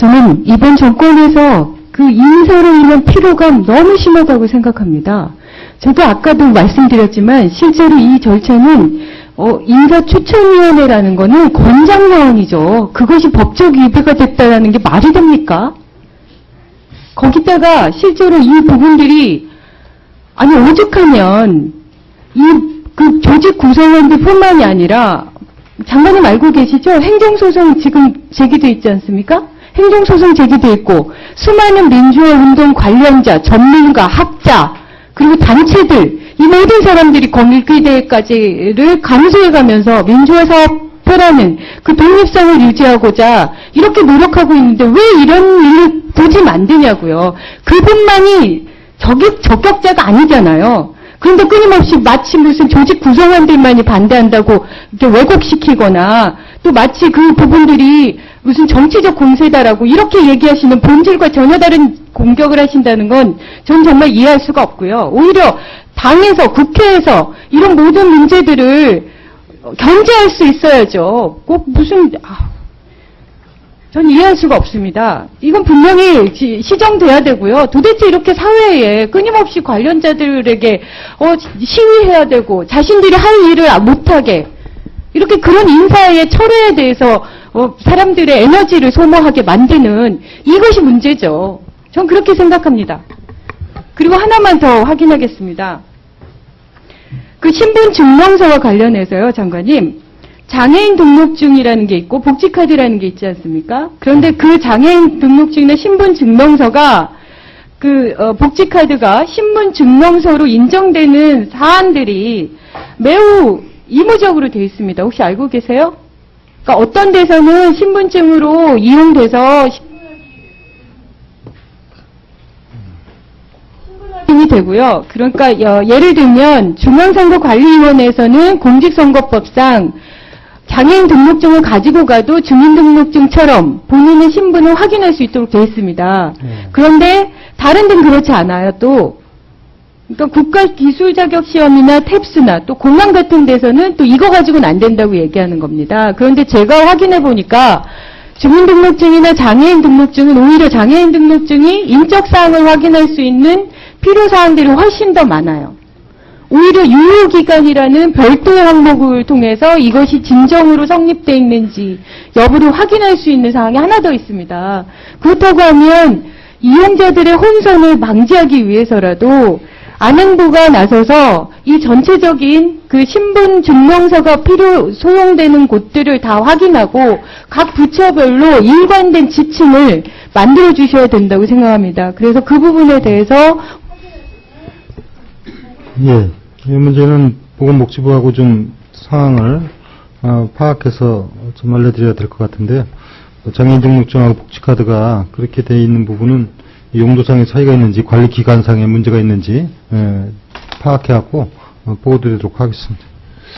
저는 이번 정권에서 그 인사로 인한 피로감 너무 심하다고 생각합니다. 저도 아까도 말씀드렸지만 실제로 이 절차는 어, 인사추천위원회라는 거는 권장사항이죠. 그것이 법적 위배가 됐다는 게 말이 됩니까? 거기다가 실제로 이 부분들이 아니 오죽하면 이 그 조직 구성원들뿐만이 아니라 장관님 알고 계시죠? 행정소송 지금 제기돼 있지 않습니까? 행정소송 제기돼 있고 수많은 민주화 운동 관련자, 전문가, 학자 그리고 단체들 이 모든 사람들이 거기대까지를 감수해가면서 민주화 사업회라는 그 독립성을 유지하고자 이렇게 노력하고 있는데 왜 이런 일을 보지 만드냐고요. 그분만이 적격, 적격자가 아니잖아요. 그런데 끊임없이 마치 무슨 조직 구성원들만이 반대한다고 이렇게 왜곡시키거나 또 마치 그 부분들이 무슨 정치적 공세다라고 이렇게 얘기하시는 본질과 전혀 다른 공격을 하신다는 건 전 정말 이해할 수가 없고요. 오히려 당에서 국회에서 이런 모든 문제들을 견제할 수 있어야죠. 꼭 무슨 아, 전 이해할 수가 없습니다. 이건 분명히 지- 시정돼야 되고요. 도대체 이렇게 사회에 끊임없이 관련자들에게 어, 시위해야 되고 자신들이 할 일을 못하게 이렇게 그런 인사의 철회에 대해서 어, 사람들의 에너지를 소모하게 만드는 이것이 문제죠. 전 그렇게 생각합니다. 그리고 하나만 더 확인하겠습니다. 그 신분 증명서와 관련해서요, 장관님. 장애인 등록증이라는 게 있고 복지카드라는 게 있지 않습니까? 그런데 그 장애인 등록증이나 신분 증명서가 그 어, 복지카드가 신분 증명서로 인정되는 사안들이 매우 이무적으로 되어 있습니다. 혹시 알고 계세요? 그러니까 어떤 데서는 신분증으로 이용돼서 신분확인이 되고요. 그러니까 어, 예를 들면 중앙선거관리위원회에서는 공직선거법상 장애인 등록증을 가지고 가도 주민등록증처럼 본인의 신분을 확인할 수 있도록 되어 있습니다. 네. 그런데 다른 데는 그렇지 않아요. 또 그러니까 국가 기술 자격 시험이나 탭스나 또 공항 같은 데서는 또 이거 가지고는 안 된다고 얘기하는 겁니다. 그런데 제가 확인해 보니까 주민등록증이나 장애인 등록증은 오히려 장애인 등록증이 인적 사항을 확인할 수 있는 필요 사항들이 훨씬 더 많아요. 오히려 유효기간이라는 별도의 항목을 통해서 이것이 진정으로 성립되어 있는지 여부를 확인할 수 있는 사항이 하나 더 있습니다. 그렇다고 하면 이용자들의 혼선을 방지하기 위해서라도 안행부가 나서서 이 전체적인 그 신분 증명서가 필요 소용되는 곳들을 다 확인하고 각 부처별로 일관된 지침을 만들어 주셔야 된다고 생각합니다. 그래서 그 부분에 대해서 예, 이 문제는 보건복지부하고 좀 상황을 어, 파악해서 좀 알려드려야 될 것 같은데요. 장애인 등록증하고 복지카드가 그렇게 돼 있는 부분은 이 용도상의 차이가 있는지 관리 기간상의 문제가 있는지 예, 파악해갖고 어, 보고드리도록 하겠습니다.